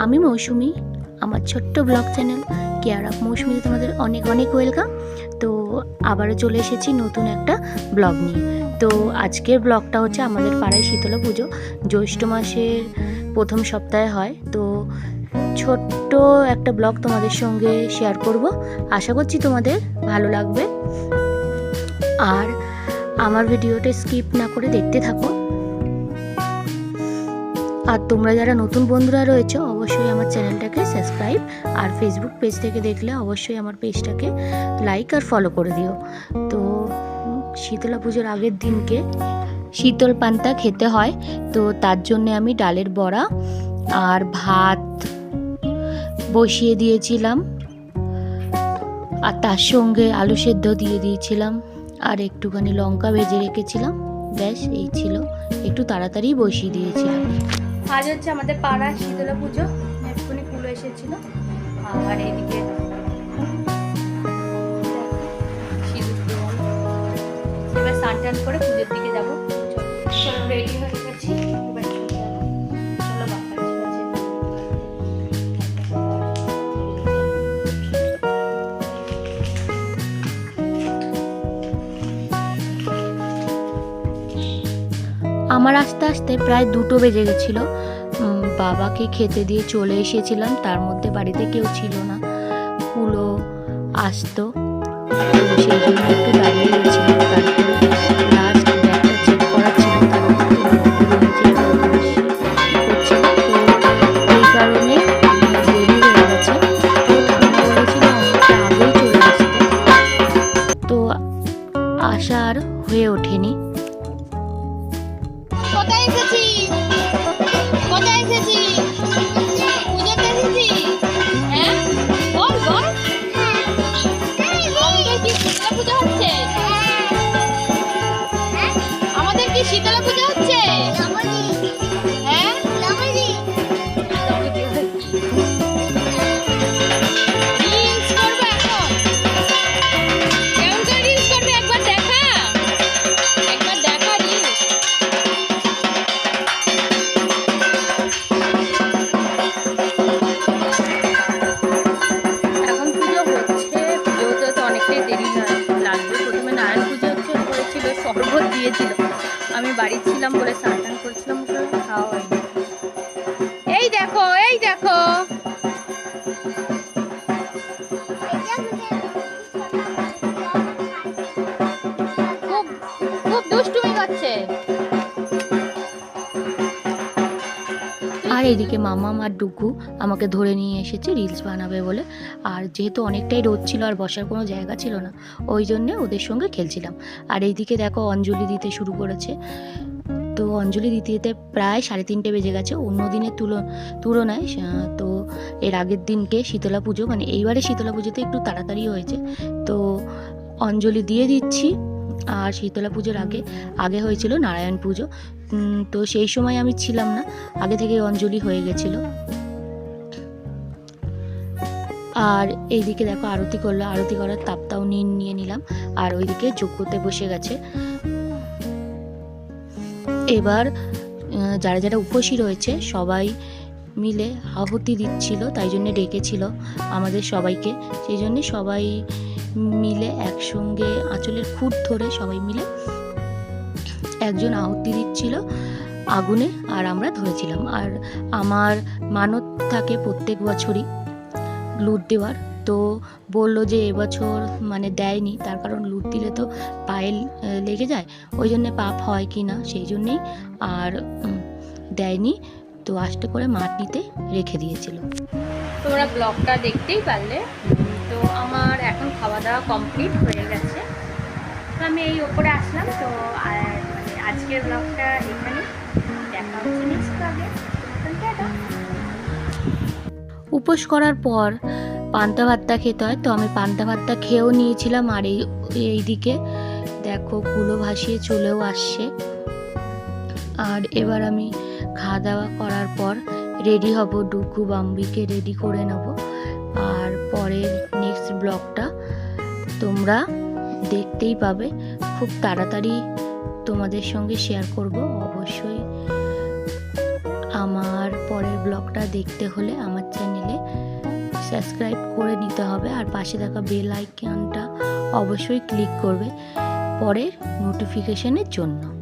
আমি মৌসুমি, আমার ছোট্ট ব্লগ চ্যানেল কেয়ার অফ মৌসুমিতে তোমাদের অনেক অনেক ওয়েলকাম। তো আবারও চলে এসেছি নতুন একটা ব্লগ নিয়ে। তো আজকের ব্লগটা হচ্ছে আমাদের পাড়ায় শীতলা পুজো। জ্যৈষ্ঠ মাসের প্রথম সপ্তাহে হয়। তো ছোট্ট একটা ব্লগ তোমাদের সঙ্গে শেয়ার করব। আশা করছি তোমাদের ভালো লাগবে। আর আমার ভিডিওটা স্কিপ না করে দেখতে থাকো। আর তোমরা যারা নতুন বন্ধুরা রয়েছে অবশ্যই আমার চ্যানেলটাকে সাবস্ক্রাইব আর ফেসবুক পেজ থেকে দেখলে অবশ্যই আমার পেজটাকে লাইক আর ফলো করে দিও। তো শীতলা পুজোর আগের দিনকে শীতল পান্তা খেতে হয়। তো, তার জন্য আমি ডালের বড়া আর ভাত বসিয়ে দিয়েছিলাম। আর তার সঙ্গে আলু সেদ্ধ দিয়ে দিয়েছিলাম। আর একটুখানি লঙ্কা ভেজে রেখেছিলাম। ব্যাস, এই ছিল। একটু তাড়াতাড়ি বসিয়ে দিয়েছিলাম। আজ হচ্ছে আমাদের পাড়া শীতলা পুজো এক্ষুনি কুলো এসেছিল আর এদিকে। এবার স্নান টান করে পুজোর দিকে আমার আস্তে আস্তে প্রায় দুটো বেজে গেছিল। বাবাকে খেতে দিয়ে চলে এসেছিলাম, তার মধ্যে বাড়িতে কেউ ছিল না। কুলো আসতো। সেই জন্য একটু দাঁড়িয়ে গেছিলাম, তারপরে এই কারণে তো আসা আর হয়ে ওঠেনি। কোথায় এসেছি কোথায় এসেছি দিয়েছিল। আমি বাড়ি ছিলাম বলে স্নান এদিকে মামা আর ডুগু আমাকে ধরে নিয়ে এসেছে রিলস বানাবে বলে। আর যেহেতু অনেকটাই রোদ ছিল আর বসার কোনো জায়গা ছিল না, ওই জন্যে ওদের সঙ্গে খেলছিলাম। আর এইদিকে দেখো অঞ্জলি দিতে শুরু করেছে। তো অঞ্জলি দিতে দিতে প্রায় সাড়ে তিনটে বেজে গেছে। অন্য দিনের তুলো, তুলনায় তো এর আগের দিনকে শীতলা পুজো মানে এইবারে শীতলা পুজোতে একটু তাড়াতাড়ি হয়েছে। তো অঞ্জলি দিয়ে দিচ্ছি। আর শীতলা পুজোর আগে আগে হয়েছিল নারায়ণ পুজো। তো সেই সময় আমি ছিলাম না। আগে থেকে অঞ্জলি হয়ে গেছিল। আর এইদিকে দেখো আরতি করল। আরতি করার তাপটাও নিয়ে নিয়ে নিলাম। আর ওইদিকে যোগ্যতে বসে গেছে। এবার যারা যারা উপসী রয়েছে, সবাই মিলে আহুতি দিচ্ছিল, তাই জন্য ডেকেছিল আমাদের সবাইকে। সেই জন্য সবাই মিলে একসঙ্গে আঁচলের খুঁট ধরে সবাই মিলে একজন আহুতি দিচ্ছিল আগুনে আর আমরা ধরেছিলাম। আর আমার মানত থাকে প্রত্যেক বছরই লুট দেওয়ার। তো বলল যে এবছর মানে দেয়নি, তার কারণ লুট দিলে তো পায়ে লেগে যায়, ওই জন্যে পাপ হয় কি না সেই জন্যেই আর দেয়নি। তো আস্তে করে মাটিতে রেখে দিয়েছিল। তোমরা ব্লগটা দেখতেই পারলে। তো আমার এখন খাওয়া দাওয়া কমপ্লিট হয়ে গেছে। আমি এই ওপরে আসলাম। তো আর আজকের ব্লগটা এখানে দেখা হচ্ছে নেক্সট ব্লগে উপোস করার পর পান্তা ভাতটা খেতে হয়। তো আমি পান্তা ভাতটা খেয়েও নিয়েছিলাম আর এই, এইদিকে দেখো কুলো ভাসিয়ে চলেও আসছে। আর এবার আমি খাওয়া দাওয়া করার পর রেডি হব, ডুকু বাম্বিকে রেডি করে নেব। আর পরের নেক্সট ব্লগটা তোমরা দেখতেই পাবে। খুব তাড়াতাড়ি তোমাদের সঙ্গে শেয়ার করব, অবশ্যই আমার পরের ব্লগটা দেখতে হলে আমার চ্যানেলে সাবস্ক্রাইব করে নিতে হবে আর পাশে থাকা বেল আইকনটা অবশ্যই ক্লিক করবে পরের নোটিফিকেশনের জন্য।